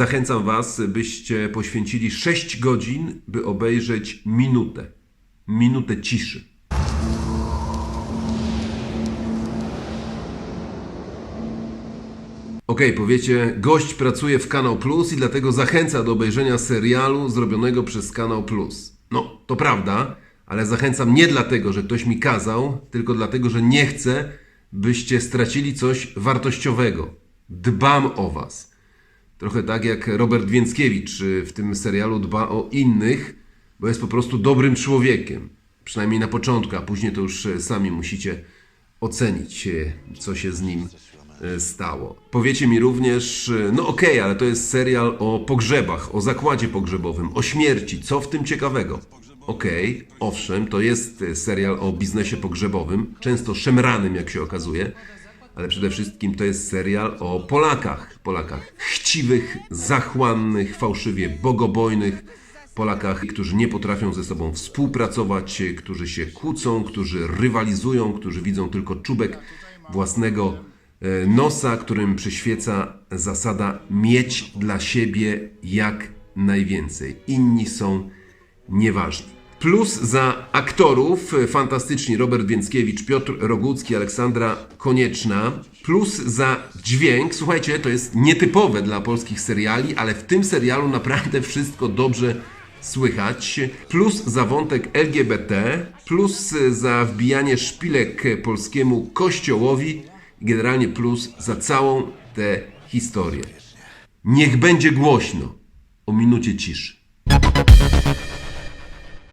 Zachęcam Was, byście poświęcili 6 godzin, by obejrzeć minutę. Minutę ciszy. Okej, powiecie, gość pracuje w Kanał Plus i dlatego zachęca do obejrzenia serialu zrobionego przez Kanał Plus. No, to prawda, ale zachęcam nie dlatego, że ktoś mi kazał, tylko dlatego, że nie chcę, byście stracili coś wartościowego. Dbam o Was. Trochę tak jak Robert Więckiewicz y, w tym serialu dba o innych, bo jest po prostu dobrym człowiekiem. Przynajmniej na początku, a później to już y, sami musicie ocenić, y, co się z nim stało. Powiecie mi również, no okej, ale to jest serial o pogrzebach, o zakładzie pogrzebowym, o śmierci. Co w tym ciekawego? Okej, owszem, to jest serial o biznesie pogrzebowym, często szemranym, jak się okazuje, ale przede wszystkim to jest serial o Polakach. Polakach chciwych, zachłannych, fałszywie bogobojnych. Polakach, którzy nie potrafią ze sobą współpracować, którzy się kłócą, którzy rywalizują, którzy widzą tylko czubek własnego e, nosa, którym przyświeca zasada mieć dla siebie jak najwięcej. Inni są nieważni. Plus za aktorów e, fantastyczni Robert Więckiewicz, Piotr Rogucki, Aleksandra Konieczna. Plus za dźwięk, słuchajcie, to jest nietypowe dla polskich seriali, ale w tym serialu naprawdę wszystko dobrze słychać. Plus za wątek LGBT, plus za wbijanie szpilek polskiemu kościołowi generalnie plus za całą tę historię. Niech będzie głośno o minucie ciszy.